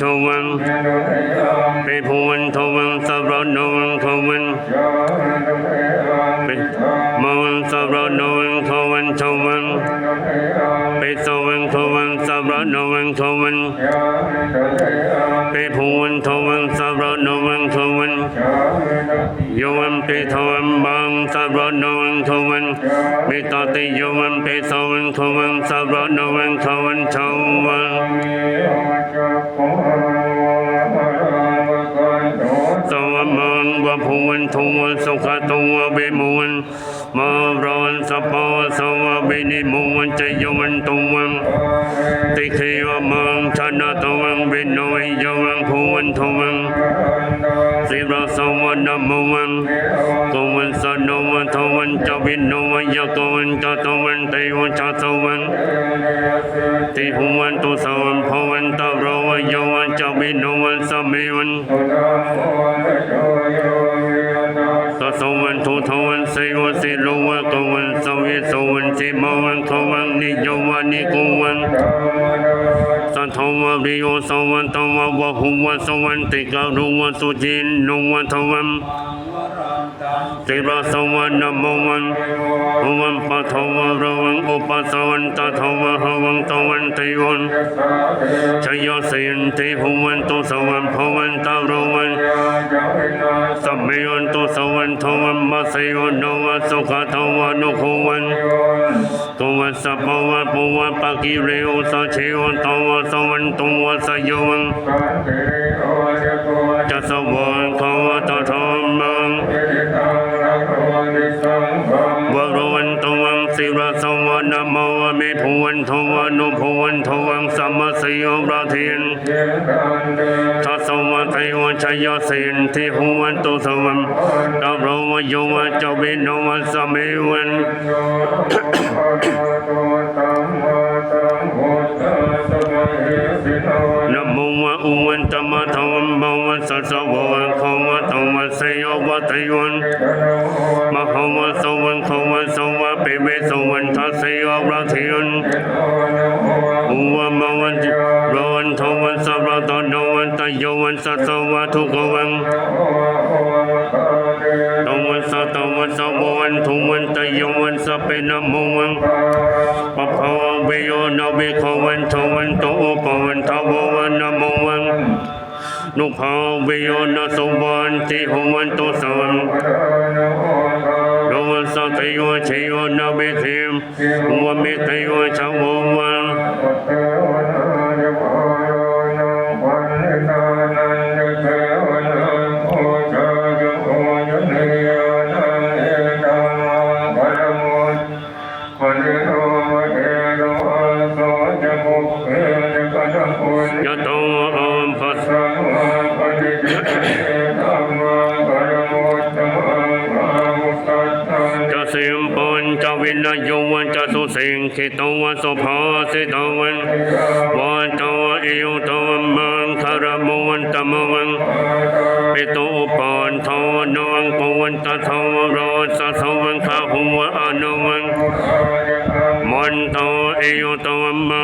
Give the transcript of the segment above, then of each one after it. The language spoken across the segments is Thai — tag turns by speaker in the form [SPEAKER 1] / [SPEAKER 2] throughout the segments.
[SPEAKER 1] ทวันเป็ภูวันทวันสรณวังทวันเป็นมวันสรณวังทวังทวันเป็นสวังทวันสรณวังทวังเป็นภูวันทวันสรณวังทวันโยวันเป็นทวันบางสรณวังทวันเมตติโยวันเป็นสวังทวันสรณวังทวังทวัง ทุวสุขตุวะเบมุนมาร้อนสปาวะสวะเบนิมุนจยวันตุวันติเขวมังชนะตวันเบโนยยวันภูวันทวันสิราสวะนมุวันกวันสนวันทวันจวินโนวยกวันจตวันเตวันชาสวันติหุวันตุสวันภวันตารวันยวันจวินโนวัน มวันขวันนิโยวันนิโกวันสัทวะริโยสวันตวะวะหุวะสวันติกาลุวะสุจินนุวะทวันสิราสวันนโมวันหุวันปัทวะระวังอุปสวันตทวะหวังตวันติวันชยสินติหุวันตุสวันภวันตารวันสัมเมวันตุสวันทวันมาเสวันโนวัสุขทวันนุโควัน ตุวัสสะปวะปวัปะกิเรโอสะเชวะตวัสวันตุวัสโยวันจัสสวันขวะตะธรรมังวรวันตวังสิระส นะโมเมภวันทวันุภวันทวังสัมมสยราทียนทัสวัตยวันชยสินทิหุวันตุสวันตับรวโยวันจบินวันสเมวันนะโมวะอุวันตมะทวันบวันสัสสะวะวันขวัตวันสยวัตยวันมหาวัน วันสัสสะวะทุกวันตวันสัตวันสัพวันทุวันตยวันสัพเพนมวันปภะวะเวโยนะเวขวันทวันโตปวันทววันนมวันนุภาเวโยนะสวันติหวันตุสังโลวันสัตโยเชโยนะเบธิมวะเมตโยชาววัน สุสิงคิตวสุภาสิตวันวันตวอิยุตวันมังคารมวันตมวันปิตุปันทวนนังปวันตทวรสัสวันขาหัวอนุวันมันตเอโยตวันมัง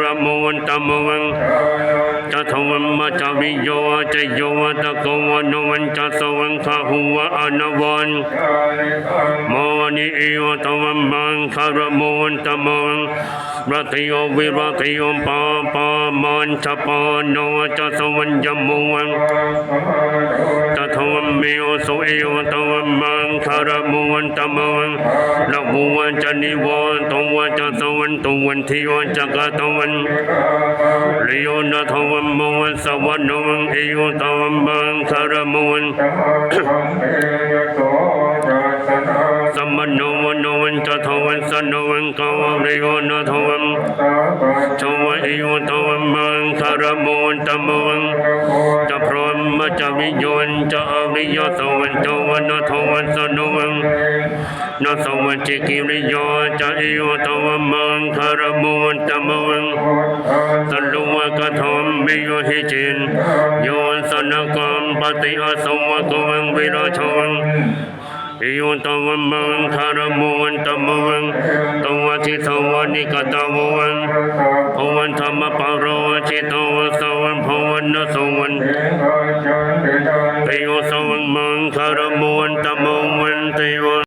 [SPEAKER 1] รมวันตมวันจะทวันมาจาวิโยจะโยตะโกวันวันจะสวันขาหุวะอนวันโมนิเอโยตวันมังคารมวันตมวันรัตโยวิรัตโยปาปามันชปานโนจะสวันยมวันจะ ทวมเมโยโสเอโยตวมังคารมวันตมวันละบุวันจันิวันตวันจะสวันตวันทิวันจักตวันเรโยนาทวมมวันสวันนวันเอโยตวมังคารมวัน สัมมโนวันโนวันจะทวันสันวันกาวเรโยนะทวันชวะเอโยตวันมังคารมวันตมวันจะพรหมจะวิโยนจะอริยสวันจวันนะทวันสันวันนะสวันจิกิริโยจะเอโยตวันมังคารมวันตมวันสลุวะกะทอมมิโยหิจินโยนสนกัมปฏิอาสวะกวังวิราชวัง โยตวันมังคารมวันตมวันตวัทิสวันิกตาววันภวันธรรมปารวจิตวสวันภวันนสวันปิโยสวันมังคารมุนตมวันติวัน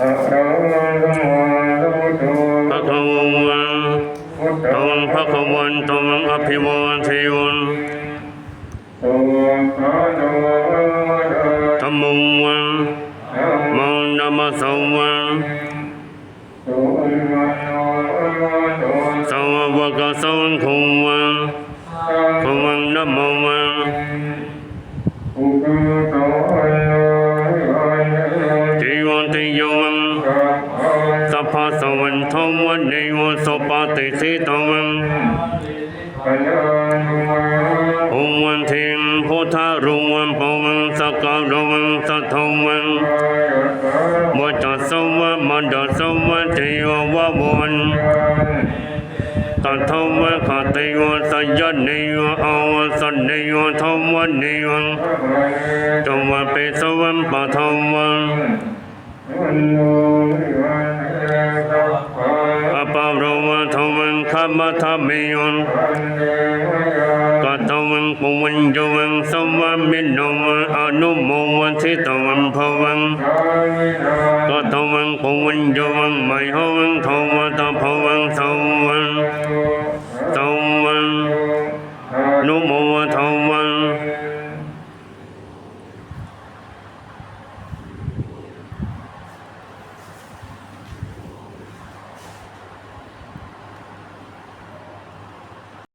[SPEAKER 2] อะระหะโตสัมมาสัมพุทโธ
[SPEAKER 1] พระควัน
[SPEAKER 2] พุท
[SPEAKER 1] ตวั
[SPEAKER 2] ง
[SPEAKER 1] งพระควันตวังอภิวาเทว
[SPEAKER 2] วั
[SPEAKER 1] น
[SPEAKER 2] นัม
[SPEAKER 1] มังนามาสวั
[SPEAKER 2] ส
[SPEAKER 1] ก
[SPEAKER 2] กา
[SPEAKER 1] รวันสัทธวัน
[SPEAKER 2] ยัสสะ
[SPEAKER 1] วัจสวัมันดสวัเทววะวันตัทวะคติวะสัยนิวะอวสันนิวะธรรมนิวะจงวะเปสวันปะทวะอปารวะทวันขมัทมิวัน
[SPEAKER 2] ปันเดวะยา
[SPEAKER 1] กัต วันโยวันจวันสวัมิโนวันอนุโมวันทิตวันภวัน
[SPEAKER 2] สาวินา
[SPEAKER 1] กัตวันปุวันจวันไมหวังทวัตภวังสวันสวันนุโม